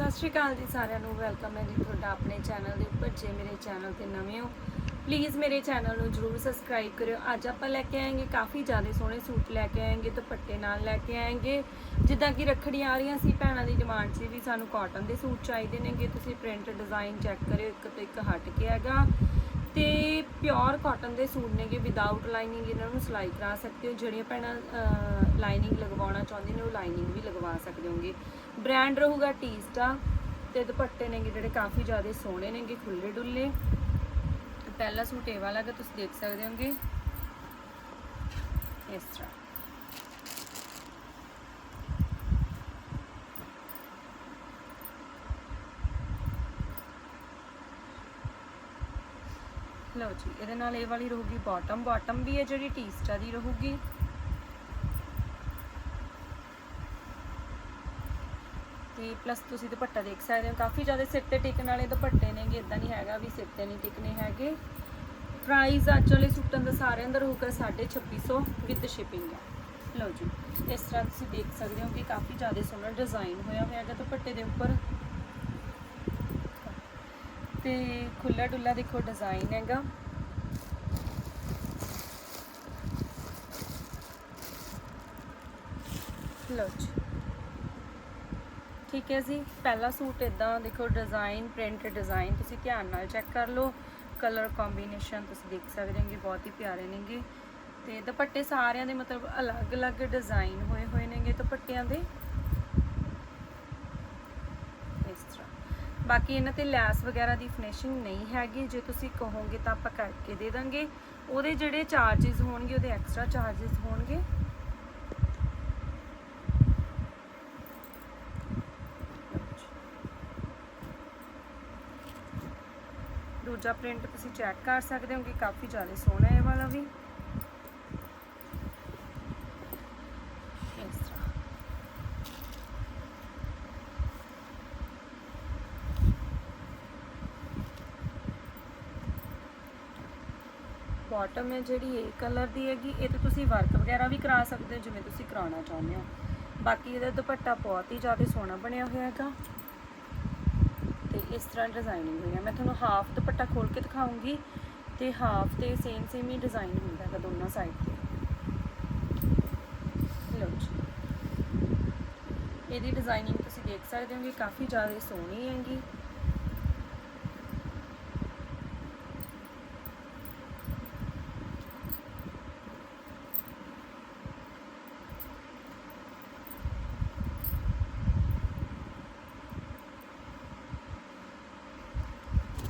ਸਤਿ ਸ਼੍ਰੀ ਅਕਾਲ ਜੀ ਸਾਰਿਆਂ ਨੂੰ ਵੈਲਕਮ ਹੈ ਜੀ ਤੁਹਾਡਾ ਆਪਣੇ ਚੈਨਲ ਦੇ ਉੱਪਰ। ਜੇ ਮੇਰੇ ਚੈਨਲ ਤੇ ਨਵੇਂ ਹੋ ਪਲੀਜ਼ ਮੇਰੇ ਚੈਨਲ ਨੂੰ ਜਰੂਰ ਸਬਸਕ੍ਰਾਈਬ ਕਰਿਓ। ਅੱਜ ਆਪਾਂ ਲੈ ਕੇ ਆਏਂਗੇ ਕਾਫੀ ਜ਼ਿਆਦਾ ਸੋਹਣੇ ਸੂਟ ਲੈ ਕੇ ਆਏਗੇ, ਦੁਪੱਟੇ ਨਾਲ ਲੈ ਕੇ ਆਏਗੇ। ਜਿੱਦਾਂ ਕਿ ਰੱਖੜੀਆਂ ਆ ਰਹੀਆਂ ਸੀ, ਭੈਣਾਂ ਦੀ ਡਿਮਾਂਡ ਸੀ ਵੀ ਸਾਨੂੰ ਕਾਟਨ ਦੇ ਸੂਟ ਚਾਹੀਦੇ ਨੇਗੇ। ਤੁਸੀਂ ਪ੍ਰਿੰਟ ਡਿਜ਼ਾਈਨ ਚੈੱਕ ਕਰਿਓ, ਇੱਕ ਤੋਂ ਇੱਕ ਹਟ ਕੇ ਹੈਗਾ। ਤੇ ਪਿਓਰ ਕਾਟਨ ਦੇ ਸੂਟ ਨੇਗੇ ਵਿਦਆਊਟ ਲਾਈਨਿੰਗ ਇਹਨਾਂ ਨੂੰ ਸਿਲਾਈ ਕਰਾ ਸਕਦੇ ਹੋ। ਜਿਹੜੀਆਂ ਭੈਣਾਂ ਲਾਈਨਿੰਗ ਲਗਵਾਉਣਾ ਚਾਹੁੰਦੀਆਂ ਨੇ, ਉਹ ਲਾਈਨਿੰਗ ਵੀ ਲਗਵਾ ਸਕਦੇ ਹੋਗੇ ਬ੍ਰਾਂਡ ਰਹੂਗਾ ਟੀਸਟਾ ਤੇ ਦੁਪੱਟੇ ਨੇਗੇ ਜਿਹੜੇ ਕਾਫੀ ਜ਼ਿਆਦਾ ਸੋਹਣੇ ਨੇਗੇ ਖੁੱਲੇ ਡੁੱਲੇ। ਪਹਿਲਾ ਸੂਟ ਇਹ ਵਾਲਾ ਹੈਗਾ ਤੁਸੀਂ ਦੇਖ ਸਕਦੇ ਹੋਗੇ। ਇਸ ਤਰ੍ਹਾਂ। ਲਓ ਜੀ, ਇਹਦੇ ਨਾਲ ਇਹ ਵਾਲੀ ਰਹੂਗੀ ਬਾਟਮ ਬਾਟਮ ਵੀ ਹੈ ਜਿਹੜੀ ਟੀਸਟਾ ਦੀ ਰਹੂਗੀ ਤੇ ਪਲੱਸ ਤੁਸੀਂ ਦੁਪੱਟਾ ਦੇਖ ਸਕਦੇ ਹੋ। ਕਾਫੀ ਜ਼ਿਆਦਾ ਸਿਰ ਤੇ ਟਿਕਣ ਵਾਲੇ ਦੁਪੱਟੇ ਨੇਗੇ ਇਦਾਂ ਨਹੀਂ ਹੈਗਾ ਵੀ ਸਿਰ ਤੇ ਨਹੀਂ ਟਿਕਨੇ ਹੈਗੇ। ਪ੍ਰਾਈਸ ਅੱਜ ਵਾਲੇ ਸੂਟਾਂ ਦਾ ਸਾਰਿਆਂ ਦਾ ਰਹੂਗਾ 2650 ਵਿਦ ਸ਼ਿਪਿੰਗ ਹੈ। ਲਓ ਜੀ, ਇਸ ਤਰ੍ਹਾਂ ਤੁਸੀਂ ਦੇਖ ਸਕਦੇ ਹੋ ਕਿ ਕਾਫੀ ਜ਼ਿਆਦਾ ਸੋਹਣਾ ਡਿਜ਼ਾਈਨ ਹੋਇਆ ਹੋਇਆ ਹੈਗਾ ਦੁਪੱਟੇ ਦੇ ਉੱਪਰ। ਤੇ ਖੁੱਲਾ ਡੁੱਲਾ ਦੇਖੋ ਡਿਜ਼ਾਈਨ ਹੈਗਾ। ਲਓ ਜੀ ਠੀਕ ਹੈ ਜੀ। ਪਹਿਲਾ ਸੂਟ ਇਦਾਂ ਦੇਖੋ ਡਿਜ਼ਾਈਨ ਪ੍ਰਿੰਟ ਡਿਜ਼ਾਈਨ ਤੁਸੀਂ ਧਿਆਨ ਨਾਲ ਚੈੱਕ ਕਰ ਲਓ। ਕਲਰ ਕੰਬੀਨੇਸ਼ਨ ਤੁਸੀਂ ਦੇਖ ਸਕਦੇ ਹੋਗੇ ਬਹੁਤ ਹੀ ਪਿਆਰੇ ਨੇਗੇ। ਤੇ ਦੁਪੱਟੇ ਸਾਰਿਆਂ ਦੇ ਮਤਲਬ ਅਲੱਗ-ਅਲੱਗ ਡਿਜ਼ਾਈਨ ਹੋਏ ਹੋਏ ਨੇਗੇ ਦੁਪੱਟਿਆਂ ਦੇ। ਇਸ ਤਰ੍ਹਾਂ। ਬਾਕੀ ਇਹਨਾਂ ਤੇ ਲੈਸ ਵਗੈਰਾ ਦੀ ਫਿਨਿਸ਼ਿੰਗ ਨਹੀਂ ਹੈਗੀ। ਜੇ ਤੁਸੀਂ ਕਹੋਗੇ ਤਾਂ ਆਪਾਂ ਕਰਕੇ ਦੇ ਦਾਂਗੇ। ਉਹਦੇ ਜਿਹੜੇ ਚਾਰजेस ਹੋਣਗੇ, ਉਹਦੇ ਐਕਸਟਰਾ ਚਾਰजेस ਹੋਣਗੇ। ਦੂਜਾ ਪ੍ਰਿੰਟ ਤੁਸੀਂ ਚੈੱਕ ਕਰ ਸਕਦੇ ਹੋ ਕਿ ਕਾਫੀ ਜ਼ਿਆਦਾ ਸੋਹਣਾ ਹੈ ਇਹ ਵਾਲਾ ਵੀ। ਇਸ ਤਰ੍ਹਾਂ। ਬਾਟਮ ਹੈ ਜਿਹੜੀ ਇਹ ਕਲਰ ਦੀ ਹੈਗੀ, ਇਹ ਤੇ ਤੁਸੀਂ ਵਰਕ ਵਗੈਰਾ ਵੀ ਕਰਾ ਸਕਦੇ ਹੋ, ਜਿਵੇਂ ਤੁਸੀਂ ਕਰਾਉਣਾ ਚਾਹੁੰਦੇ ਹੋ। ਬਾਕੀ ਇਹਦਾ ਦੁਪੱਟਾ ਬਹੁਤ ਹੀ ਜ਼ਿਆਦਾ ਸੋਹਣਾ ਬਣਿਆ ਹੋਇਆ ਹੈਗਾ। ਇਸ ਤਰ੍ਹਾਂ ਡਿਜ਼ਾਈਨਿੰਗ ਹੋਈ ਹੈ ਮੈਂ ਤੁਹਾਨੂੰ ਹਾਫ ਦੁਪੱਟਾ ਖੋਲ ਕੇ ਦਿਖਾਉਂਗੀ ਤੇ ਹਾਫ ਤੇ ਸੇਮ ਸੇਮ ਹੀ ਡਿਜ਼ਾਈਨ ਹੁੰਦਾ ਹੈਗਾ ਦੋਨਾਂ ਸਾਈਡ ਤੇ। ਲਓ ਜੀ। ਇਹਦੀ ਡਿਜ਼ਾਈਨਿੰਗ ਤੁਸੀਂ ਦੇਖ ਸਕਦੇ ਹੋ ਕਿ ਕਾਫੀ ਜ਼ਿਆਦਾ ਸੋਹਣੀ ਹੈਗੀ।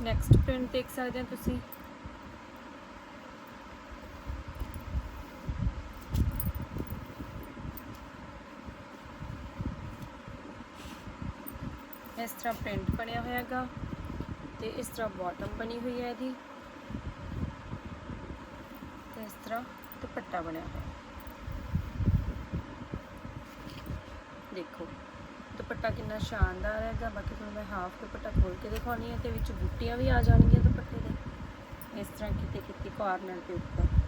ਨੈਕਸਟ ਪ੍ਰਿੰਟ ਦੇਖ ਸਕਦੇ ਹੋ ਤੁਸੀਂ। ਇਸ ਤਰ੍ਹਾਂ ਪ੍ਰਿੰਟ ਬਣਿਆ ਹੋਇਆ ਹੈਗਾ ਤੇ ਇਸ ਤਰ੍ਹਾਂ ਬਾਟਮ ਬਣੀ ਹੋਈ ਹੈ ਇਹਦੀ। ਤੇ ਇਸ ਤਰ੍ਹਾਂ ਦੁਪੱਟਾ ਬਣਿਆ ਹੋਇਆ। ਦੇਖੋ। ਦੁਪੱਟਾ ਕਿੰਨਾ ਸ਼ਾਨਦਾਰ ਹੈਗਾ, ਬਾਕੀ ਤੁਹਾਨੂੰ ਮੈਂ ਹਾਫ ਦੁਪੱਟਾ ਖੋਲ ਕੇ ਦਿਖਾਉਣੀ ਹੈ ਤੇ ਵਿੱਚ ਬੂਟੀਆਂ ਵੀ ਆ ਜਾਣਗੀਆਂ ਦੁਪੱਟੇ ਦੇ। ਇਸ ਤਰ੍ਹਾਂ ਕਿਤੇ ਕਿਤੇ ਕਾਰਨਰ ਦੇ ਉੱਪਰ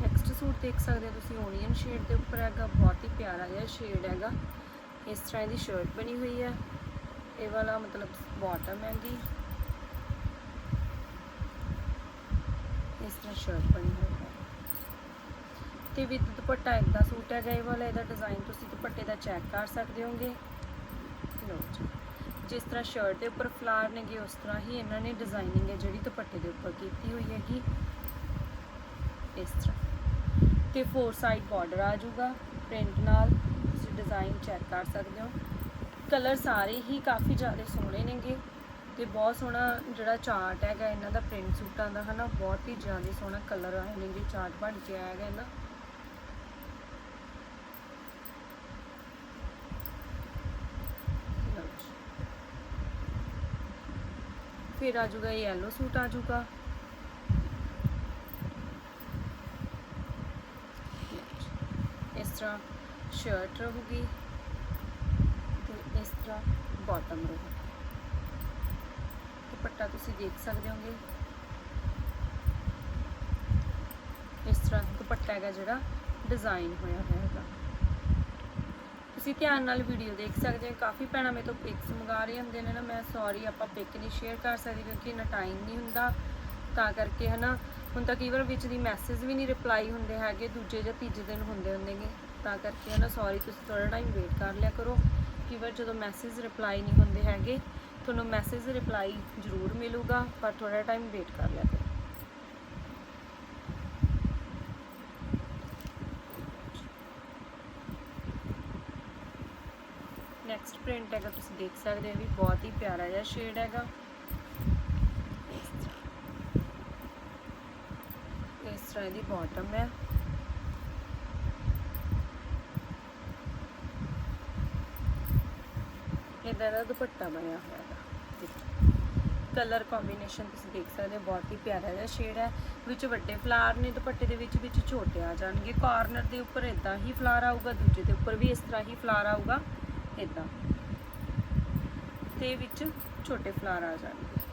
ਨੈਕਸਟ ਸੂਟ ਦੇਖ ਸਕਦੇ ਹੋ ਤੁਸੀਂ ਓਨੀਅਨ ਸ਼ੇਡ ਦੇ ਉੱਪਰ ਹੈਗਾ, ਬਹੁਤ ਹੀ ਪਿਆਰਾ ਜਿਹਾ ਸ਼ੇਡ ਹੈਗਾ। ਇਸ ਤਰ੍ਹਾਂ ਇਹਦੀ ਸ਼ਰਟ ਬਣੀ ਹੋਈ ਹੈ। ਇਹ ਵਾਲਾ ਮਤਲਬ ਬਾਟਮ ਹੈਗੀ। ਇਸ ਤਰ੍ਹਾਂ ਸ਼ਰਟ ਬਣੀ ਹੋਈ ਹੈ। ਤੇ ਵਿਦ ਦੁਪੱਟਾ ਇਦਾਂ ਸੂਟ ਹੈਗਾ ਇਹ ਵਾਲਾ, ਇਹਦਾ ਡਿਜ਼ਾਈਨ ਤੁਸੀਂ ਦੁਪੱਟੇ ਦਾ ਚੈੱਕ ਕਰ ਸਕਦੇ ਹੋਗੇ। ਲਓ ਜੀ। ਜਿਸ ਤਰ੍ਹਾਂ ਸ਼ਰਟ ਦੇ ਉੱਪਰ ਫਲਾਰ ਨੇਗੇ, ਉਸ ਤਰ੍ਹਾਂ ਹੀ ਇਹਨਾਂ ਨੇ ਡਿਜ਼ਾਈਨਿੰਗ ਹੈ ਜਿਹੜੀ ਦੁਪੱਟੇ ਦੇ ਉੱਪਰ ਕੀਤੀ ਹੋਈ ਹੈਗੀ। ਇਸ ਤਰ੍ਹਾਂ। ਤੇ ਫੋਰ ਸਾਈਡ ਬਾਰਡਰ ਆ ਜਾਊਗਾ ਪ੍ਰਿੰਟ ਨਾਲ ਤੁਸੀਂ ਡਿਜ਼ਾਈਨ ਚੈੱਕ ਕਰ ਸਕਦੇ ਹੋ। ਕਲਰ ਸਾਰੇ ਹੀ ਕਾਫੀ ਜ਼ਿਆਦਾ ਸੋਹਣੇ ਨੇਗੇ ਤੇ ਬਹੁਤ ਸੋਹਣਾ ਜਿਹੜਾ ਚਾਰਟ ਹੈਗਾ ਇਹਨਾਂ ਦਾ ਪ੍ਰਿੰਟ ਸੂਟਾਂ ਦਾ ਹਨਾ, ਬਹੁਤ ਹੀ ਜ਼ਿਆਦਾ ਸੋਹਣਾ ਕਲਰ ਆਏ ਨੇਗੇ ਚਾਰਟ ਬਣ ਕੇ ਆਇਆ ਹੈਗਾ ਇਹਨਾਂ। ਫਿਰ ਆ ਜਾਊਗਾ ਇਹ yellow ਸੂਟ ਆ ਜਾਊਗਾ। ਤਰ੍ਹਾਂ ਸ਼ਰਟ ਰਹੂਗੀ ਤੇ ਇਸ ਤਰ੍ਹਾਂ ਬਾਟਮ ਰਹੂਗੀ। ਦੁਪੱਟਾ ਤੁਸੀਂ ਦੇਖ ਸਕਦੇ ਹੋਗੇ। ਇਸ ਤਰ੍ਹਾਂ ਦੁਪੱਟਾ ਹੈਗਾ ਜਿਹੜਾ ਡਿਜ਼ਾਈਨ ਹੋਇਆ ਹੋਇਆ ਹੈਗਾ। ਤੁਸੀਂ ਧਿਆਨ ਨਾਲ ਵੀਡੀਓ ਦੇਖ ਸਕਦੇ ਹੋ। ਕਾਫੀ ਭੈਣਾਂ ਮੇਰੇ ਤੋਂ ਪਿਕਸ ਮੰਗਾ ਰਹੇ ਹੁੰਦੇ ਨੇ ਨਾ। ਮੈਂ ਸੌਰੀ ਆਪਾਂ ਪਿਕ ਨਹੀਂ ਸ਼ੇਅਰ ਕਰ ਸਕਦੀ ਕਿਉਂਕਿ ਇੰਨਾ ਟਾਈਮ ਨਹੀਂ ਹੁੰਦਾ। ਤਾਂ ਕਰਕੇ ਹਨਾ, ਹੁਣ ਤਾਂ ਕਈ ਵਾਰ ਵਿੱਚ ਦੀ ਮੈਸੇਜ ਵੀ ਨਹੀਂ ਰਿਪਲਾਈ ਹੁੰਦੇ ਹੈਗੇ, ਦੂਜੇ ਜਾਂ ਤੀਜੇ ਦਿਨ ਹੁੰਦੇ ਹੁੰਦੇਗੇ ਤਾਂ ਕਰਕੇ ਨਾ ਸੌਰੀ ਤੁਸੀਂ ਥੋੜਾ ਟਾਈਮ ਵੇਟ ਕਰ ਲਿਆ ਕਰੋ, ਕਿ ਵਾਰ ਜਦੋਂ ਮੈਸੇਜ ਰਿਪਲਾਈ ਨਹੀਂ ਹੁੰਦੇ ਹੈਗੇ, ਤੁਹਾਨੂੰ ਮੈਸੇਜ ਰਿਪਲਾਈ ਜ਼ਰੂਰ ਮਿਲੂਗਾ, ਪਰ ਥੋੜਾ ਟਾਈਮ ਵੇਟ ਕਰ ਲਿਆ ਕਰੋ ਨੈਕਸਟ ਪ੍ਰਿੰਟ ਹੈਗਾ, ਤੁਸੀਂ ਦੇਖ ਸਕਦੇ ਹੋ ਵੀ ਬਹੁਤ ਹੀ ਪਿਆਰਾ ਜਿਹਾ ਸ਼ੇਡ ਹੈਗਾ ਇਸ ਤਰ੍ਹਾਂ। ਇਸ ਤਰ੍ਹਾਂ ਦੀ ਬਾਟਮ ਹੈ ਇਹਦਾ ਦਾ ਦੁਪੱਟਾ ਬਣਿਆ ਹੋਇਆ ਹੈ ਕਲਰ ਕੰਬੀਨੇਸ਼ਨ ਤੁਸੀਂ ਦੇਖ ਸਕਦੇ ਹੋ, ਬਹੁਤ ਹੀ ਪਿਆਰਾ ਜਿਹਾ ਸ਼ੇਡ ਹੈ। ਵਿੱਚ ਵੱਡੇ ਫਲਾਰ ਨੇ ਦੁਪੱਟੇ ਦੇ ਵਿੱਚ ਵਿੱਚ ਛੋਟੇ ਆ ਜਾਣਗੇ। ਕਾਰਨਰ ਦੇ ਉੱਪਰ ਇਦਾਂ ਹੀ ਫਲਾਰ ਆਊਗਾ, ਦੂਜੇ ਦੇ ਉੱਪਰ ਵੀ ਇਸ ਤਰ੍ਹਾਂ ਹੀ ਫਲਾਰ ਆਊਗਾ ਇਦਾਂ ਤੇ ਵਿੱਚ ਛੋਟੇ ਫਲਾਰ ਆ ਜਾਣਗੇ।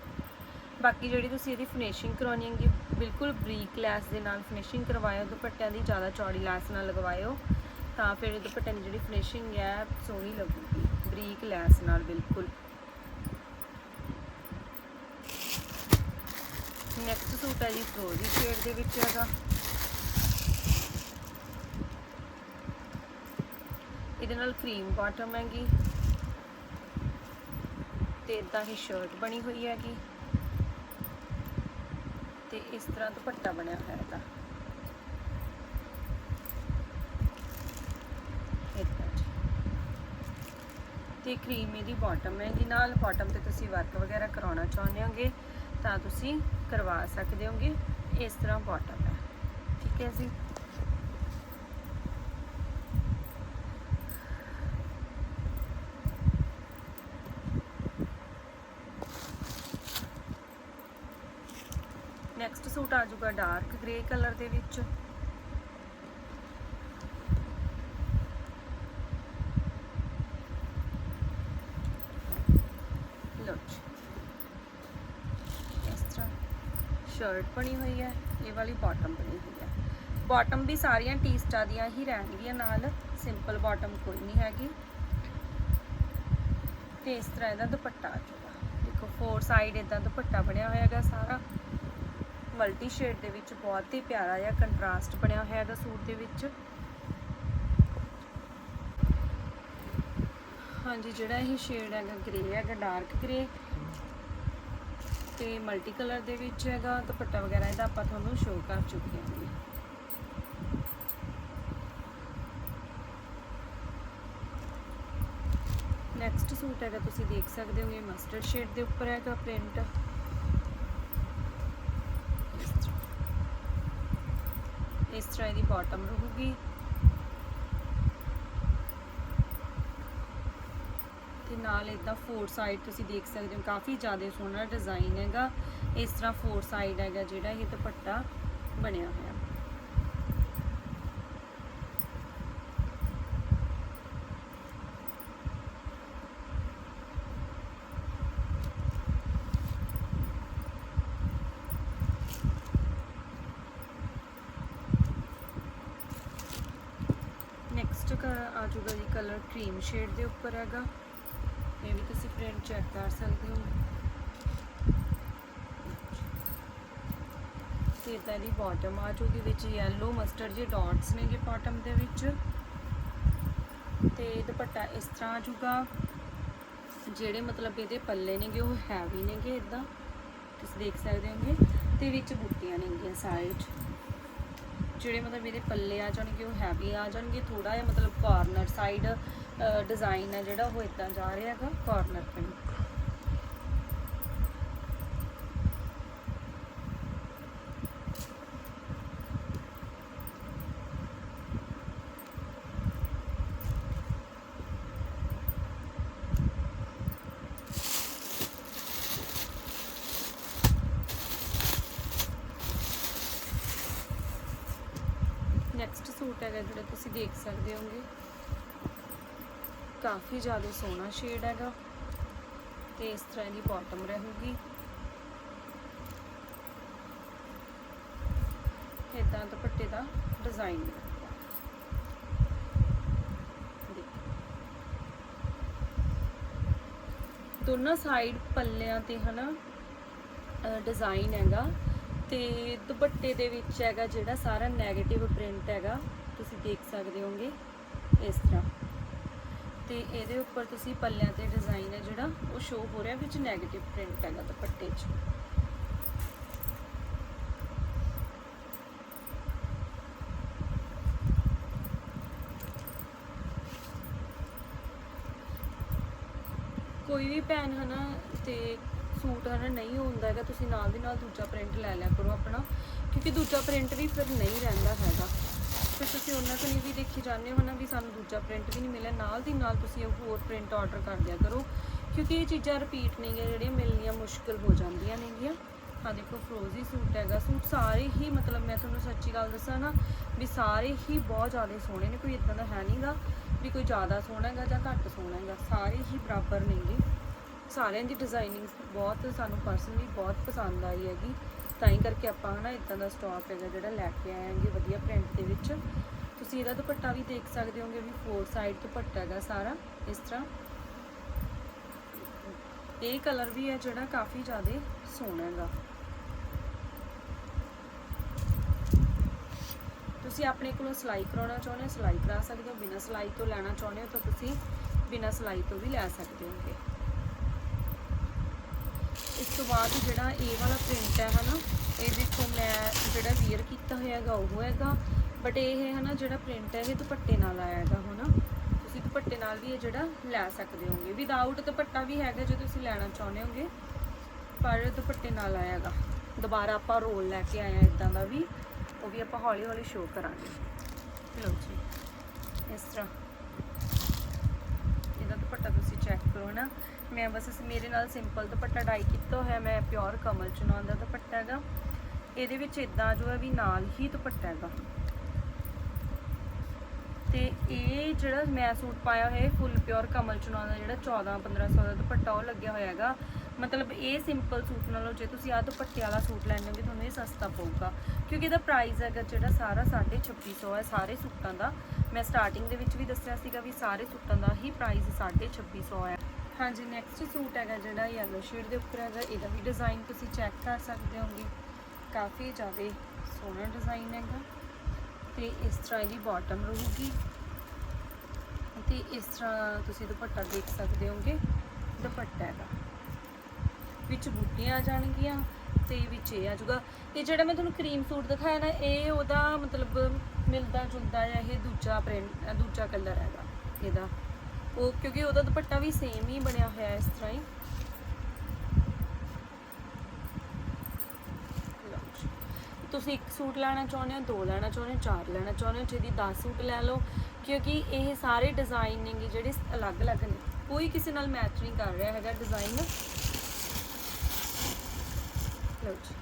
ਬਾਕੀ ਜਿਹੜੀ ਤੁਸੀਂ ਇਹਦੀ ਫਿਨਿਸ਼ਿੰਗ ਕਰਾਉਣੀ ਹੈਗੀ, ਬਿਲਕੁਲ ਬਰੀਕ ਲੈਸ ਦੇ ਨਾਲ ਫਿਨਿਸ਼ਿੰਗ ਕਰਵਾਇਓ, ਦੁਪੱਟਿਆਂ ਦੀ ਜ਼ਿਆਦਾ ਚੌੜੀ ਲੈਸ ਨਾਲ ਲਗਵਾਇਓ, ਤਾਂ ਫਿਰ ਦੁਪੱਟਿਆਂ ਦੀ ਜਿਹੜੀ ਫਿਨਿਸ਼ਿੰਗ ਹੈ, ਸੋਹਣੀ ਲੱਗੂਗੀ। ਬਰੀਕ ਲੈਸ ਨਾਲ, ਬਿਲਕੁਲ। ਨੈਕਸਟ ਸੂਟ ਹੈ ਜੀ ਫਰੋਜ਼ੀ ਸ਼ੇਡ ਦੇ ਵਿੱਚ ਹੈਗਾ। ਇਹਦੇ ਨਾਲ ਕਰੀਮ ਬਾਟਮ ਹੈਗੀ। ਤੇ ਇਦਾਂ ਹੀ ਸ਼ਰਟ ਬਣੀ ਹੋਈ ਹੈਗੀ। ਤੇ ਇਸ ਤਰ੍ਹਾਂ ਦੁਪੱਟਾ ਬਣਿਆ ਹੋਇਆ ਹੈਗਾ ਏਦਾਂ ਜੀ। ਤੇ ਕਰੀਮ ਇਹਦੀ ਬਾਟਮ ਹੈਗੀ ਨਾਲ ਬਾਟਮ ਤੇ ਤੁਸੀਂ ਵਰਕ ਵਗੈਰਾ ਕਰਾਉਣਾ ਚਾਹੁੰਦੇ ਹੋਗੇ, ਤਾਂ ਤੁਸੀਂ ਕਰਵਾ ਸਕਦੇ ਹੋਗੇ। ਇਸ ਤਰ੍ਹਾਂ ਬਾਟਮ ਹੈ। ਠੀਕ ਹੈ ਜੀ। ਨੈਕਸਟ ਸੂਟ ਆ ਜਾਊਗਾ ਡਾਰਕ ਗ੍ਰੇ ਕਲਰ ਦੇ ਵਿੱਚ ਲਓ ਜੀ। ਇਸ ਤਰ੍ਹਾਂ ਸ਼ਰਟ ਬਣੀ ਹੋਈ ਹੈ, ਇਹ ਵਾਲੀ ਬਾਟਮ ਬਣੀ ਹੋਈ ਹੈ। ਬਾਟਮ ਵੀ ਸਾਰੀਆਂ ਟੀਸਟਾ ਦੀਆਂ ਹੀ ਰਹਿਣਗੀਆਂ ਨਾਲ ਸਿੰਪਲ ਬਾਟਮ ਕੋਈ ਨਹੀਂ ਹੈਗੀ। ਤੇ ਇਸ ਤਰ੍ਹਾਂ ਇਹਦਾ ਦੁਪੱਟਾ ਆ ਜਾਊਗਾ ਦੇਖੋ ਫੋਰ ਸਾਈਡ ਇਦਾਂ ਦੁਪੱਟਾ ਬਣਿਆ ਹੋਇਆ ਹੈਗਾ ਸਾਰਾ। ਮਲਟੀ ਸ਼ੇਡ ਦੇ ਵਿੱਚ ਬਹੁਤ ਹੀ ਪਿਆਰਾ ਜਿਹਾ ਕੰਟਰਾਸਟ ਬਣਿਆ ਹੋਇਆ ਹੈਗਾ ਸੂਟ ਦੇ ਵਿੱਚ। ਹਾਂਜੀ, ਜਿਹੜਾ ਇਹ ਸ਼ੇਡ ਹੈਗਾ ਗ੍ਰੇ ਹੈਗਾ ਡਾਰਕ ਗ੍ਰੇ ਤੇ ਮਲਟੀ ਕਲਰ ਦੇ ਵਿੱਚ ਹੈਗਾ ਦੁਪੱਟਾ ਵਗੈਰਾ, ਇਹਦਾ ਆਪਾਂ ਤੁਹਾਨੂੰ ਸ਼ੋਅ ਕਰ ਚੁੱਕੇ ਹਾਂ। ਨੈਕਸਟ ਸੂਟ ਹੈਗਾ, ਤੁਸੀਂ ਦੇਖ ਸਕਦੇ ਹੋਗੇ ਮਸਟਰਡ ਸ਼ੇਡ ਦੇ ਉੱਪਰ ਹੈਗਾ ਪ੍ਰਿੰਟ ਇਸ ਤਰ੍ਹਾਂ ਇਹਦੀ ਬਾਟਮ ਰਹੂਗੀ ਤੇ ਨਾਲ ਇਦਾਂ ਫੋਰ ਸਾਈਡ ਤੁਸੀਂ ਦੇਖ ਸਕਦੇ ਹੋ, ਕਾਫੀ ਜ਼ਿਆਦਾ ਸੋਹਣਾ ਡਿਜ਼ਾਈਨ ਹੈਗਾ। ਇਸ ਤਰ੍ਹਾਂ ਫੋਰ ਸਾਈਡ ਹੈਗਾ ਜਿਹੜਾ ਇਹ ਦੁਪੱਟਾ ਬਣਿਆ ਹੋਇਆ। ਨੈਕਸਟ ਆ ਜਾਊਗਾ ਜੀ ਕਲਰ ਕਰੀਮ ਸ਼ੇਡ ਦੇ ਉੱਪਰ ਹੈਗਾ। ਪ੍ਰਿੰਟ ਚੈੱਕ ਕਰ ਸਕਦੇ ਹੋ। ਤੇ ਇਦਾਂ ਦੀ ਬਾਟਮ ਆ ਜਾਊਗੀ ਵਿੱਚ ਯੈਲੋ ਮਸਟਰਡ ਜੇ ਡਾਟਸ ਨੇਗੇ ਬਾਟਮ ਦੇ ਵਿੱਚ। ਤੇ ਦੁਪੱਟਾ ਇਸ ਤਰ੍ਹਾਂ ਆ ਜਿਹੜੇ ਮਤਲਬ ਇਹਦੇ ਪੱਲੇ ਨੇਗੇ, ਉਹ ਹੈਵੀ ਨੇਗੇ ਇਦਾਂ। ਤੁਸੀਂ ਦੇਖ ਸਕਦੇ ਹੋਗੇ। ਤੇ ਵਿੱਚ ਬੂਟੀਆਂ ਨੇਗੀਆਂ ਸਾਈਡ ਜਿਹੜੇ ਮਤਲਬ ਇਹਦੇ ਪੱਲੇ ਆ ਜਾਣਗੇ, ਉਹ ਹੈਵੀ ਆ ਜਾਣਗੇ। ਥੋੜਾ ਜਿਹਾ ਮਤਲਬ ਕਾਰਨਰ ਸਾਈਡ ਡਿਜ਼ਾਈਨ ਹੈ ਜਿਹੜਾ ਉਹ ਇਦਾਂ ਜਾ ਰਿਹਾ ਹੈਗਾ ਕਾਰਨਰ ਪਿੰਡ ਨੈਕਸਟ ਸੂਟ ਹੈਗਾ ਜਿਹੜਾ ਤੁਸੀਂ ਦੇਖ ਸਕਦੇ ਹੋਗੇ। ਕਾਫੀ ਜ਼ਿਆਦਾ ਸੋਹਣਾ ਸ਼ੇਡ ਹੈਗਾ ਤੇ ਇਸ ਤਰ੍ਹਾਂ ਦੀ ਬਾਟਮ ਰਹੂਗੀ। ਇਦਾਂ ਦੁਪੱਟੇ ਦਾ ਡਿਜ਼ਾਈਨ ਦੋਨਾਂ ਸਾਈਡ ਪੱਲਿਆਂ ਤੇ ਹਨਾ ਡਿਜ਼ਾਈਨ ਹੈਗਾ ਤੇ ਦੁਪੱਟੇ ਦੇ ਵਿੱਚ ਹੈਗਾ ਜਿਹੜਾ ਸਾਰਾ 네ਗੇਟਿਵ ਪ੍ਰਿੰਟ ਹੈਗਾ, ਤੁਸੀਂ ਦੇਖ ਸਕਦੇ ਹੋਗੇ ਇਸ ਤਰ੍ਹਾਂ। ਤੇ ਇਹਦੇ ਉੱਪਰ ਤੁਸੀਂ ਪੱਲਿਆਂ ਤੇ ਡਿਜ਼ਾਈਨ ਹੈ ਜਿਹੜਾ, ਉਹ ਸ਼ੋ ਹੋ ਰਿਹਾ ਵਿੱਚ 네ਗੇਟਿਵ ਪ੍ਰਿੰਟ ਹੈਗਾ ਦੁਪੱਟੇ 'ਚ। ਕੋਈ ਵੀ ਭੈਣ ਹਨਾ ਤੇ ਸੂਟ ਹਨਾ ਨਹੀਂ ਹੁੰਦਾ ਹੈਗਾ, ਤੁਸੀਂ ਨਾਲ ਦੀ ਨਾਲ ਦੂਜਾ ਪ੍ਰਿੰਟ ਲੈ ਲਿਆ ਕਰੋ ਆਪਣਾ, ਕਿਉਂਕਿ ਦੂਜਾ ਪ੍ਰਿੰਟ ਵੀ ਫਿਰ ਨਹੀਂ ਰਹਿੰਦਾ ਹੈਗਾ। ਫਿਰ ਤੁਸੀਂ ਉਹਨਾਂ ਤੋਂ ਨਹੀਂ ਵੀ ਦੇਖੀ ਜਾਂਦੇ ਹੋ ਨਾ ਵੀ ਸਾਨੂੰ ਦੂਜਾ ਪ੍ਰਿੰਟ ਵੀ ਨਹੀਂ ਮਿਲਿਆ। ਨਾਲ ਦੀ ਨਾਲ ਤੁਸੀਂ ਉਹ ਹੋਰ ਪ੍ਰਿੰਟ ਆਰਡਰ ਕਰ ਦਿਆ ਕਰੋ। ਕਿਉਂਕਿ ਇਹ ਚੀਜ਼ਾਂ ਰਿਪੀਟ ਨਹੀਂ ਹੈ ਜਿਹੜੀਆਂ ਮਿਲਣੀਆਂ ਮੁਸ਼ਕਲ ਹੋ ਜਾਂਦੀਆਂ ਨੇਗੀਆਂ। ਆ ਦੇਖੋ ਫਰੋਜ਼ੀ ਸੂਟ ਹੈਗਾ। ਸੂਟ ਸਾਰੇ ਹੀ ਮਤਲਬ ਮੈਂ ਤੁਹਾਨੂੰ ਸੱਚੀ ਗੱਲ ਦੱਸਾਂ ਨਾ, ਵੀ ਸਾਰੇ ਹੀ ਬਹੁਤ ਜ਼ਿਆਦਾ ਸੋਹਣੇ ਨੇ। ਕੋਈ ਇਦਾਂ ਦਾ ਹੈ ਨਹੀਂਗਾ ਵੀ ਕੋਈ ਜ਼ਿਆਦਾ ਸੋਹਣਾ ਹੈਗਾ ਜਾਂ ਘੱਟ ਸੋਹਣਾ ਹੈਗਾ। ਸਾਰੇ ਹੀ ਬਰਾਬਰ ਨੇਗੇ। ਸਾਰਿਆਂ ਦੀ ਡਿਜ਼ਾਈਨਿੰਗ ਬਹੁਤ ਸਾਨੂੰ ਪਰਸਨਲੀ ਬਹੁਤ ਪਸੰਦ ਆਈ ਹੈਗੀ। ਤਾਂ ਹੀ ਕਰਕੇ ਆਪਾਂ ਨਾ ਇਦਾਂ ਦਾ ਸਟਾਕ ਹੈਗਾ ਜਿਹੜਾ ਲੈ ਕੇ ਆਏ ਆਂਗੇ ਵਧੀਆ ਪ੍ਰਿੰਟ ਦੇ ਵਿੱਚ। ਤੁਸੀਂ ਇਹਦਾ ਦੁਪੱਟਾ ਵੀ ਦੇਖ ਸਕਦੇ ਹੋਗੇ ਵੀ ਫੋਰ ਸਾਈਡ ਦੁਪੱਟਾ ਹੈਗਾ ਸਾਰਾ ਇਸ ਤਰ੍ਹਾਂ। ਇਹ ਕਲਰ ਵੀ ਹੈ ਜਿਹੜਾ ਕਾਫੀ ਜ਼ਿਆਦਾ ਸੋਹਣਾ ਹੈਗਾ। ਤੁਸੀਂ ਆਪਣੇ ਕੋਲੋਂ ਸਿਲਾਈ ਕਰਾਉਣਾ ਚਾਹੁੰਦੇ ਹੋ, ਸਿਲਾਈ ਕਰਾ ਸਕਦੇ ਹੋ, ਬਿਨਾਂ ਸਿਲਾਈ ਤੋਂ ਲੈਣਾ ਚਾਹੁੰਦੇ ਹੋ ਤਾਂ ਤੁਸੀਂ ਬਿਨਾਂ ਸਿਲਾਈ ਤੋਂ ਵੀ ਲੈ ਸਕਦੇ ਹੋਗੇ। ਇਸ ਤੋਂ ਬਾਅਦ ਜਿਹੜਾ ਇਹ ਵਾਲਾ ਪ੍ਰਿੰਟ ਹੈ ਹਨਾ, ਇਹ ਦੇਖੋ ਮੈਂ ਜਿਹੜਾ ਵੀਅਰ ਕੀਤਾ ਹੋਇਆ ਹੈਗਾ, ਉਹ ਹੈਗਾ। ਬਟ ਇਹ ਹੈ ਹਨਾ ਜਿਹੜਾ ਪ੍ਰਿੰਟ ਹੈ, ਇਹ ਦੁਪੱਟੇ ਨਾਲ ਆਇਆ ਹੈਗਾ ਹਨਾ। ਤੁਸੀਂ ਦੁਪੱਟੇ ਨਾਲ ਵੀ ਇਹ ਜਿਹੜਾ ਲੈ ਸਕਦੇ ਹੋਗੇ। ਵਿਦਆਊਟ ਦੁਪੱਟਾ ਵੀ ਹੈਗਾ ਜੇ ਤੁਸੀਂ ਲੈਣਾ ਚਾਹੁੰਦੇ ਹੋਗੇ, ਪਰ ਦੁਪੱਟੇ ਨਾਲ ਆਇਆ ਹੈਗਾ। ਦੁਬਾਰਾ ਆਪਾਂ ਰੋਲ ਲੈ ਕੇ ਆਏ ਆ ਇਦਾਂ ਦਾ ਵੀ, ਉਹ ਵੀ ਆਪਾਂ ਹੌਲੀ ਹੌਲੀ ਸ਼ੋਅ ਕਰਾਂਗੇ। ਲਓ ਜੀ, ਇਸ ਤਰ੍ਹਾਂ। ਇਹਦਾ ਦੁਪੱਟਾ ਤੁਸੀਂ ਚੈੱਕ ਕਰੋ ਨਾ ਮੈਂ ਬਸ ਇਸ- ਮੇਰੇ ਨਾਲ ਸਿੰਪਲ ਦੁਪੱਟਾ ਡਾਈ ਕੀਤਾ ਹੋਇਆ, ਮੈਂ ਪਿਓਰ ਕਮਲ ਚੁਨਾਨ ਦਾ ਦੁਪੱਟਾ ਹੈਗਾ। ਇਹਦੇ ਵਿੱਚ ਇਦਾਂ ਜੋ ਹੈ ਵੀ ਨਾਲ ਹੀ ਦੁਪੱਟਾ ਹੈਗਾ। ਤੇ ਇਹ ਜਿਹੜਾ ਮੈਂ ਸੂਟ ਪਾਇਆ ਹੋਇਆ ਫੁੱਲ ਪਿਓਰ ਕਮਲ ਚੁਨਾਨ ਦਾ ਜਿਹੜਾ 14 1500 ਦਾ ਦੁਪੱਟਾ ਉਹ ਲੱਗਿਆ ਹੋਇਆ ਹੈਗਾ। ਮਤਲਬ ਇਹ ਸਿੰਪਲ ਸੂਟ ਨਾਲੋਂ ਜੇ ਤੁਸੀਂ ਆਹ ਦੁਪੱਟੇ ਵਾਲਾ ਸੂਟ ਲੈਣੇ ਹੋਗੇ, ਤੁਹਾਨੂੰ ਇਹ ਸਸਤਾ ਪਊਗਾ। ਕਿਉਂਕਿ ਇਹਦਾ ਪ੍ਰਾਈਸ ਹੈਗਾ ਜਿਹੜਾ ਸਾਰਾ 2650 ਹੈ, ਸਾਰੇ ਸੂਟਾਂ ਦਾ। ਮੈਂ ਸਟਾਰਟਿੰਗ ਦੇ ਵਿੱਚ ਵੀ ਦੱਸਿਆ ਸੀਗਾ ਵੀ ਸਾਰੇ ਸੂਟਾਂ ਦਾ ਹੀ ਪ੍ਰਾਈਸ 2650 ਹੈ। ਹਾਂਜੀ ਨੈਕਸਟ ਸੂਟ ਹੈਗਾ ਜਿਹੜਾ ਯੈਲੋ ਸ਼ੇਡ ਦੇ ਉੱਪਰ ਹੈਗਾ, ਇਹਦਾ ਵੀ ਡਿਜ਼ਾਈਨ ਤੁਸੀਂ ਚੈੱਕ ਕਰ ਸਕਦੇ ਹੋਗੇ। ਕਾਫੀ ਜ਼ਿਆਦਾ ਸੋਹਣਾ ਡਿਜ਼ਾਈਨ ਹੈਗਾ ਤੇ ਇਸ ਤਰ੍ਹਾਂ ਇਹਦੀ ਬਾਟਮ ਰਹੂਗੀ। ਤੇ ਇਸ ਤਰ੍ਹਾਂ ਤੁਸੀਂ ਦੁਪੱਟਾ ਦੇਖ ਸਕਦੇ ਹੋਗੇ, ਦੁਪੱਟਾ ਹੈਗਾ। ਵਿੱਚ ਬੂਟੀਆਂ ਆ ਜਾਣਗੀਆਂ ਤੇ ਵਿੱਚ ਇਹ ਆ ਜਾਊਗਾ। ਇਹ ਜਿਹੜਾ ਮੈਂ ਤੁਹਾਨੂੰ ਕਰੀਮ ਸੂਟ ਦਿਖਾਇਆ ਨਾ, ਇਹ ਉਹਦਾ ਮਤਲਬ ਮਿਲਦਾ ਜੁਲਦਾ ਹੈ ਇਹ ਦੂਜਾ ਪ੍ਰਿੰਟ ਦੂਜਾ ਕਲਰ ਹੈਗਾ ਇਹਦਾ। ਉਹ ਕਿਉਂਕਿ ਉਹਦਾ ਦੁਪੱਟਾ ਵੀ ਸੇਮ ਹੀ ਬਣਿਆ ਹੋਇਆ ਇਸ ਤਰ੍ਹਾਂ ਹੀ। ਲਓ ਜੀ। ਤੁਸੀਂ ਇੱਕ ਸੂਟ ਲੈਣਾ ਚਾਹੁੰਦੇ ਹੋ, ਦੋ ਲੈਣਾ ਚਾਹੁੰਦੇ ਹੋ, ਚਾਰ ਲੈਣਾ ਚਾਹੁੰਦੇ ਹੋ, ਜਿਹਦੀ 10 ਸੂਟ ਲੈ ਲਓ, ਕਿਉਂਕਿ ਇਹ ਸਾਰੇ ਡਿਜ਼ਾਈਨ ਨੇਗੇ ਜਿਹੜੇ ਅਲੱਗ-ਅਲੱਗ ਨੇ। ਕੋਈ ਕਿਸੇ ਨਾਲ ਮੈਚ ਨਹੀਂ ਕਰ ਰਿਹਾ ਹੈਗਾ ਡਿਜ਼ਾਈਨ ਲਓ ਜੀ।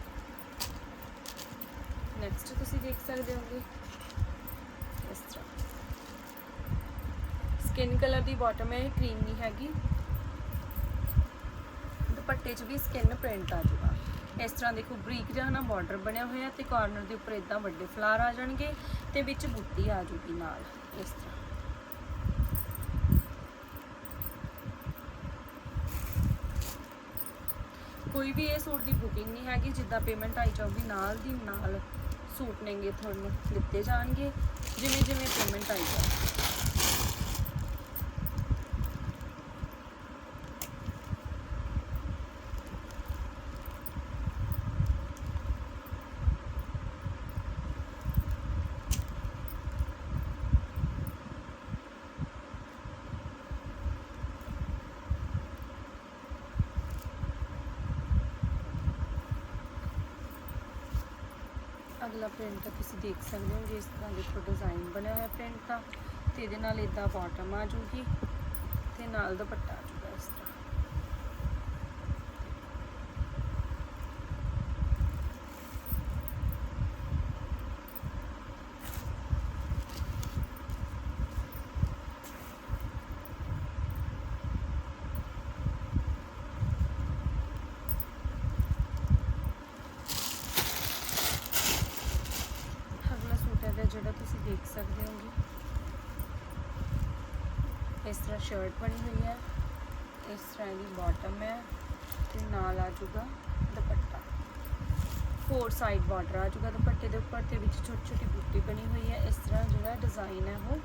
ਨੈਕਸਟ ਤੁਸੀਂ ਦੇਖ ਸਕਦੇ ਹੋਗੇ ਇਸ ਤਰ੍ਹਾਂ ਸਕਿਨ ਕਲਰ ਦੀ ਬਾਟਮ ਹੈ, ਇਹ ਕਰੀਮ ਨਹੀਂ ਹੈਗੀ। ਦੁਪੱਟੇ 'ਚ ਵੀ ਸਕਿਨ ਪ੍ਰਿੰਟ ਆ ਜਾਊਗਾ ਇਸ ਤਰ੍ਹਾਂ ਦੇਖੋ, ਬਰੀਕ ਜਿਹਾ ਨਾ ਬਾਰਡਰ ਬਣਿਆ ਹੋਇਆ ਤੇ ਕਾਰਨਰ ਦੇ ਉੱਪਰ ਇਦਾਂ ਵੱਡੇ ਫਲਾਰ ਆ ਜਾਣਗੇ ਤੇ ਵਿੱਚ ਬੂਟੀ ਆ ਜੂਗੀ ਨਾਲ, ਇਸ ਤਰ੍ਹਾਂ। ਕੋਈ ਵੀ ਇਹ ਸੂਟ ਦੀ ਬੁਕਿੰਗ ਨਹੀਂ ਹੈਗੀ, ਜਿੱਦਾਂ ਪੇਮੈਂਟ ਆਈ ਜਾਊਗੀ ਨਾਲ ਦੀ ਨਾਲ ਸੂਟ ਨੇਗੇ ਤੁਹਾਨੂੰ ਦਿੱਤੇ ਜਾਣਗੇ ਜਿਵੇਂ ਜਿਵੇਂ ਪੇਮੈਂਟ ਆਈ ਜਾਊਗੀ। ਪ੍ਰਿੰਟ ਪ੍ਰਿੰਟ ਤੁਸੀਂ ਦੇਖ ਸਕਦੇ ਹੋ ਜਿਸ ਤਰ੍ਹਾਂ ਦੇਖੋ ਡਿਜ਼ਾਈਨ ਬਣਿਆ ਹੋਇਆ ਪ੍ਰਿੰਟ ਦਾ ਤੇ ਇਹਦੇ ਨਾਲ ਇਦਾਂ ਬਾਟਮ ਆ ਜੂਗੀ ਤੇ ਨਾਲ ਦੁਪੱਟਾ ਆ ਜੂਗਾ ਇਸ ਤਰ੍ਹਾਂ ਜਿਹੜਾ ਤੁਸੀਂ ਦੇਖ ਸਕਦੇ ਹੋਗੇ ਇਸ ਤਰ੍ਹਾਂ ਸ਼ਰਟ ਬਣੀ ਹੋਈ ਹੈ। ਇਸ ਤਰ੍ਹਾਂ ਦੀ ਬਾਟਮ ਹੈ ਤੇ ਨਾਲ ਆ ਜੂਗਾ ਦੁਪੱਟਾ। ਫੋਰ ਸਾਈਡ ਬਾਰਡਰ ਆ ਜੂਗਾ ਦੁਪੱਟੇ ਦੇ ਉੱਪਰ ਤੇ ਵਿੱਚ ਛੋਟੀ ਛੋਟੀ ਬੂਟੀ ਬਣੀ ਹੋਈ ਹੈ। ਇਸ ਤਰ੍ਹਾਂ ਜਿਹੜਾ ਡਿਜ਼ਾਈਨ ਹੈ ਉਹ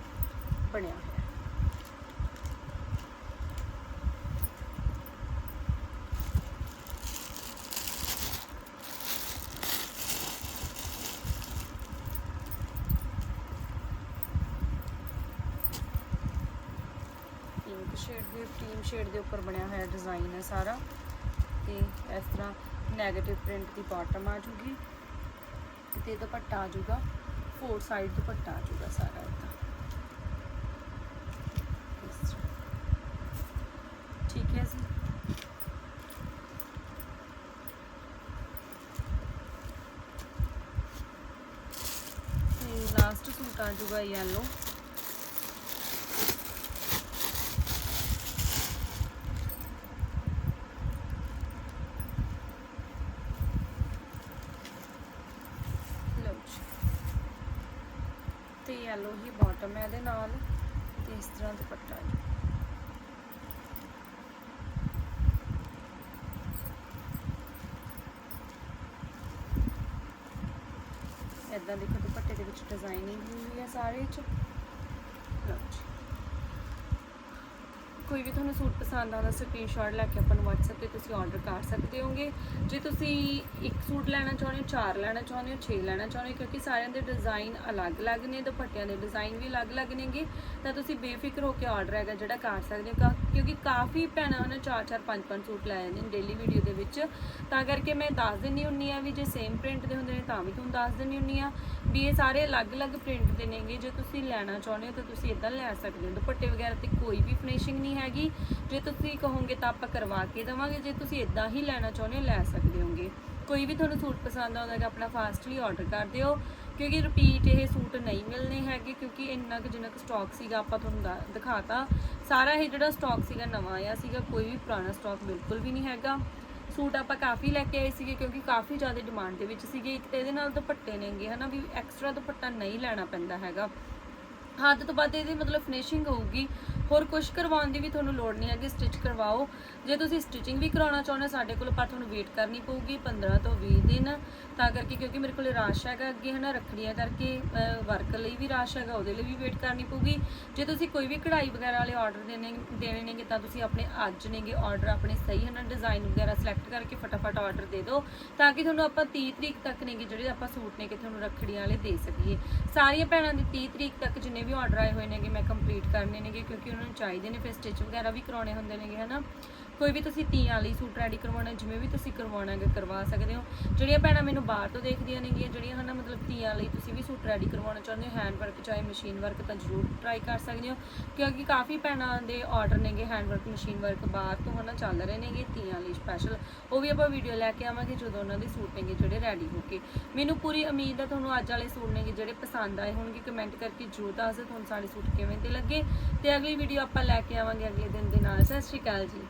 ਬਣਿਆ ਹੋਇਆ। ਹੈ ਪਿੰਕ ਸ਼ੇਡ ਦੇ ਕਰੀਮ ਸ਼ੇਡ ਦੇ ਉੱਪਰ ਬਣਿਆ ਹੋਇਆ ਡਿਜ਼ਾਈਨ ਹੈ ਸਾਰਾ ਤੇ ਇਸ ਤਰ੍ਹਾਂ 네ਗੇਟਿਵ ਪ੍ਰਿੰਟ ਦੀ ਬਾਟਮ ਆ ਜੂਗੀ ਤੇ ਦੁਪੱਟਾ ਆ ਜੂਗਾ ਫੋਰ ਸਾਈਡ ਦੁਪੱਟਾ ਆ ਜੂਗਾ ਸਾਰਾ ਇਹਦਾ ਠੀਕ ਹੈ ਜੀ। ਤੇ ਲਾਸਟ ਸੂਟ ਆ ਜੂਗਾ ਯੈਲੋ ਲਓ ਜੀ ਤੇ ਹੀ ਬਾਟਮ ਹੈ ਇਹਦੇ ਨਾਲ, ਤੇ ਇਸ ਤਰ੍ਹਾਂ ਦੁਪੱਟਾ ਜੀ ਇਦਾਂ ਦੇਖੋ ਦੁਪੱਟੇ ਦੇ ਵਿੱਚ ਡਿਜ਼ਾਈਨਿੰਗ ਹੋਈ ਹੈ ਸਾਰੇ ਚ। ਲਓ ਜੀ। ਕੋਈ ਵੀ ਤੁਹਾਨੂੰ ਸੂਟ ਪਸੰਦ ਆਉਂਦਾ ਸਕਰੀਨਸ਼ਾਟ ਲੈ ਕੇ ਆਪਾਂ ਨੂੰ WhatsApp ਤੇ ਤੁਸੀਂ ਆਰਡਰ ਕਰ ਸਕਦੇ ਹੋਗੇ। ਜੇ ਤੁਸੀਂ ਇੱਕ ਸੂਟ ਲੈਣਾ ਚਾਹੁੰਦੇ ਹੋ, ਚਾਰ ਲੈਣਾ ਚਾਹੁੰਦੇ ਹੋ, ਛੇ ਲੈਣਾ ਚਾਹੁੰਦੇ ਹੋ, ਕਿਉਂਕਿ ਸਾਰਿਆਂ ਦੇ ਡਿਜ਼ਾਈਨ ਅਲੱਗ-ਅਲੱਗ ਨੇ, ਦੁਪੱਟਿਆਂ ਦੇ ਡਿਜ਼ਾਈਨ ਵੀ ਅਲੱਗ-ਅਲੱਗ ਨੇਗੇ, ਤਾਂ ਤੁਸੀਂ ਬੇਫਿਕਰ ਹੋ ਕੇ ਆਰਡਰ ਹੈਗਾ ਜਿਹੜਾ ਕਰ ਸਕਦੇ ਹੋ। ਕਿਉਂਕਿ ਕਾਫੀ ਭੈਣਾਂ ਹਨ ਚਾਰ ਚਾਰ ਪੰਜ ਪੰਜ ਸੂਟ ਲੈ ਜਾਂਦੇ ਨੇ ਡੇਲੀ ਵੀਡੀਓ ਦੇ ਵਿੱਚ। ਤਾਂ ਕਰਕੇ ਮੈਂ ਦੱਸ ਦਿੰਨੀ ਹੁੰਨੀ ਆ ਵੀ ਜੇ ਸੇਮ ਪ੍ਰਿੰਟ ਦੇ ਹੁੰਦੇ ਨੇ ਤਾਂ ਵੀ ਤੁਹਾਨੂੰ ਦੱਸ ਦਿੰਨੀ ਹੁੰਨੀ ਆ ਵੀ ਇਹ ਸਾਰੇ ਅਲੱਗ-ਅਲੱਗ ਪ੍ਰਿੰਟ ਦੇ ਨੇਗੇ। ਜੇ ਤੁਸੀਂ ਲੈਣਾ ਚਾਹੁੰਦੇ ਹੋ ਤਾਂ ਤੁਸੀਂ ਇਦਾਂ ਲੈ ਸਕਦੇ ਹੋ। ਦੁਪੱਟੇ ਵਗੈਰਾ ਤੇ ਕੋਈ ਵੀ ਫਿਨਿਸ਼ਿੰਗ ਨਹੀਂ ਹੈਗੀ। ਜੇ ਤੁਸੀਂ ਕਹੋਗੇ ਤਾਂ ਆਪਾਂ ਕਰਵਾ ਕੇ ਦੇਵਾਂਗੇ। ਜੇ ਤੁਸੀਂ ਇਦਾਂ ਹੀ ਲੈਣਾ ਚਾਹੁੰਦੇ ਹੋ, ਲੈ ਸਕਦੇ ਹੋਗੇ। ਕੋਈ ਵੀ ਤੁਹਾਨੂੰ ਸੂਟ ਪਸੰਦ ਆਉਂਦਾ ਹੈਗਾ, ਆਪਣਾ ਫਾਸਟਲੀ ਆਰਡਰ ਕਰ ਦਿਓ। ਕਿਉਂਕਿ ਰਿਪੀਟ ਇਹ ਸੂਟ ਨਹੀਂ ਮਿਲਨੇ ਹੈਗੇ, ਕਿਉਂਕਿ ਇੰਨਾ ਕੁ ਜਿੰਨਾ ਕੁ ਸਟਾਕ ਸੀਗਾ ਆਪਾਂ ਤੁਹਾਨੂੰ ਦਾ- ਦਿਖਾਤਾ। ਸਾਰਾ ਇਹ ਜਿਹੜਾ ਸਟਾਕ ਸੀਗਾ, ਨਵਾਂ ਆਇਆ ਸੀਗਾ, ਕੋਈ ਵੀ ਪੁਰਾਣਾ ਸਟਾਕ ਬਿਲਕੁਲ ਵੀ ਨਹੀਂ ਹੈਗਾ। ਸੂਟ ਆਪਾਂ ਕਾਫੀ ਲੈ ਕੇ ਆਏ ਸੀਗੇ ਕਿਉਂਕਿ ਕਾਫੀ ਜ਼ਿਆਦਾ ਡਿਮਾਂਡ ਦੇ ਵਿੱਚ ਸੀਗੇ। ਇੱਕ ਤੇ ਇਹਦੇ ਨਾਲ ਦੁਪੱਟੇ ਨੇਗੇ ਹਨਾ ਵੀ ਐਕਸਟਰਾ ਦੁਪੱਟਾ ਨਹੀਂ ਲੈਣਾ ਪੈਂਦਾ ਹੈਗਾ। ਹੱਦ ਤੋਂ ਵੱਧ ਇਹਦੀ ਮਤਲਬ ਫਿਨਿਸ਼ਿੰਗ ਹੋਊਗੀ। ਹੋਰ ਕੁਝ ਕਰਵਾਉਣ ਦੀ ਵੀ ਤੁਹਾਨੂੰ ਲੋੜ ਨਹੀਂ ਹੈਗੀ ਸਟਿਚ ਕਰਵਾਓ। ਜੇ ਤੁਸੀਂ ਸਟਿਚਿੰਗ ਵੀ ਕਰਾਉਣਾ ਚਾਹੁੰਦੇ ਹੋ, ਸਾਡੇ ਕੋਲ ਪਰ ਤੁਹਾਨੂੰ ਵੇਟ ਕਰਨੀ ਪਊਗੀ 15 ਤੋਂ 20 ਦਿਨ। ਤਾਂ ਕਰਕੇ ਕਿਉਂਕਿ ਮੇਰੇ ਕੋਲ ਰਸ਼ ਹੈਗਾ ਅੱਗੇ, ਹਨਾ, ਰੱਖੜੀਆਂ ਕਰਕੇ ਵਰਕ ਲਈ ਵੀ ਰਸ਼ ਹੈਗਾ, ਉਹਦੇ ਲਈ ਵੀ ਵੇਟ ਕਰਨੀ ਪਊਗੀ। ਜੇ ਤੁਸੀਂ ਕੋਈ ਵੀ ਕਢਾਈ ਵਗੈਰਾ ਵਾਲੇ ਆਰਡਰ ਦੇਣੇ ਦੇਣੇ ਨੇਗੇ, ਤਾਂ ਤੁਸੀਂ ਆਪਣੇ ਅੱਜ ਨੇਗੇ ਆਰਡਰ ਆਪਣੇ ਸਹੀ, ਹਨਾ ਡਿਜ਼ਾਈਨ ਵਗੈਰਾ ਸਿਲੈਕਟ ਕਰਕੇ ਫਟਾਫਟ ਆਰਡਰ ਦੇ ਦਿਓ। ਤਾਂ ਕਿ ਤੁਹਾਨੂੰ ਆਪਾਂ 30 ਤਰੀਕ ਤੱਕ ਨੇਗੇ, ਜਿਹੜੇ ਆਪਾਂ ਸੂਟ ਨੇਗੇ, ਤੁਹਾਨੂੰ ਰੱਖੜੀਆਂ ਵਾਲੇ ਦੇ ਸਕੀਏ। ਸਾਰੀਆਂ ਭੈਣਾਂ ਦੀ 30 ਤਰੀਕ ਤੱਕ ਜਿੰਨੇ ਵੀ ਆਰਡਰ ਆਏ ਹੋਏ ਨੇਗੇ, ਮੈਂ ਕੰਪਲੀਟ ਕਰਨੇ ਨੇਗੇ, ਕਿਉਂਕਿ ਉਹਨਾਂ ਨੂੰ ਚਾਹੀਦੇ ਨੇ ਫਿਰ ਸਟਿਚ ਵਗੈਰਾ ਵੀ ਕਰਾਉਣੇ ਹੁੰਦੇ ਨੇਗੇ, ਹਨਾ? ਕੋਈ ਵੀ ਤੁਸੀਂ ਤੀਆਂ ਵਾਲੀ ਸੂਟ ਰੈਡੀ ਕਰਵਾਉਣਾ, ਜਿਵੇਂ ਵੀ ਤੁਸੀਂ ਕਰਵਾਉਣਾ ਹੈਗਾ, ਕਰਵਾ ਸਕਦੇ ਹੋ। ਜਿਹੜੀਆਂ ਭੈਣਾਂ ਮੈਨੂੰ ਬਾਹਰ ਤੋਂ ਦੇਖਦੀਆਂ ਨੇਗੀਆਂ, ਜਿਹੜੀਆਂ, ਹਨਾ, ਮਤਲਬ ਤੀਆਂ ਲਈ ਤੁਸੀਂ ਵੀ ਸੂਟ ਰੈਡੀ ਕਰਵਾਉਣਾ ਚਾਹੁੰਦੇ ਹੋ ਹੈਂਡ ਵਰਕ ਚਾਹੇ ਮਸ਼ੀਨ ਵਰਕ ਤਾਂ ਜ਼ਰੂਰ ਟਰਾਈ ਕਰ ਸਕਦੇ ਹੋ। ਕਿਉਂਕਿ ਕਾਫੀ ਭੈਣਾਂ ਦੇ ਆਰਡਰ ਨੇਗੇ ਹੈਂਡ ਵਰਕ ਮਸ਼ੀਨ ਵਰਕ ਬਾਹਰ ਤੋਂ, ਹਨਾ, ਚੱਲ ਰਹੇ ਨੇਗੇ ਤੀਆਂ ਲਈ ਸਪੈਸ਼ਲ ਉਹ ਵੀ ਆਪਾਂ ਵੀਡੀਓ ਲੈ ਕੇ ਆਵਾਂਗੇ ਜਦੋਂ ਉਹਨਾਂ ਦੇ ਸੂਟ ਨੇਗੇ ਜਿਹੜੇ ਰੈਡੀ ਹੋ ਕੇ। ਮੈਨੂੰ ਪੂਰੀ ਉਮੀਦ ਹੈ ਤੁਹਾਨੂੰ ਅੱਜ ਵਾਲੇ ਸੂਟ ਨੇਗੇ ਜਿਹੜੇ ਪਸੰਦ ਆਏ ਹੋਣਗੇ ਕਮੈਂਟ ਕਰਕੇ ਜ਼ਰੂਰ ਦੱਸ ਦਿਓ, ਤੁਹਾਨੂੰ ਸਾਡੇ ਸੂਟ ਕਿਵੇਂ ਦੇ ਲੱਗੇ। ਤੇ ਅਗਲੀ ਵੀਡੀਓ ਆਪਾਂ ਲੈ ਕੇ ਆਵਾਂਗੇ ਅਗਲੇ ਦਿਨ ਦੇ ਨਾਲ। ਸਤਿ ਸ਼੍ਰੀ ਅਕਾਲ ਜੀ।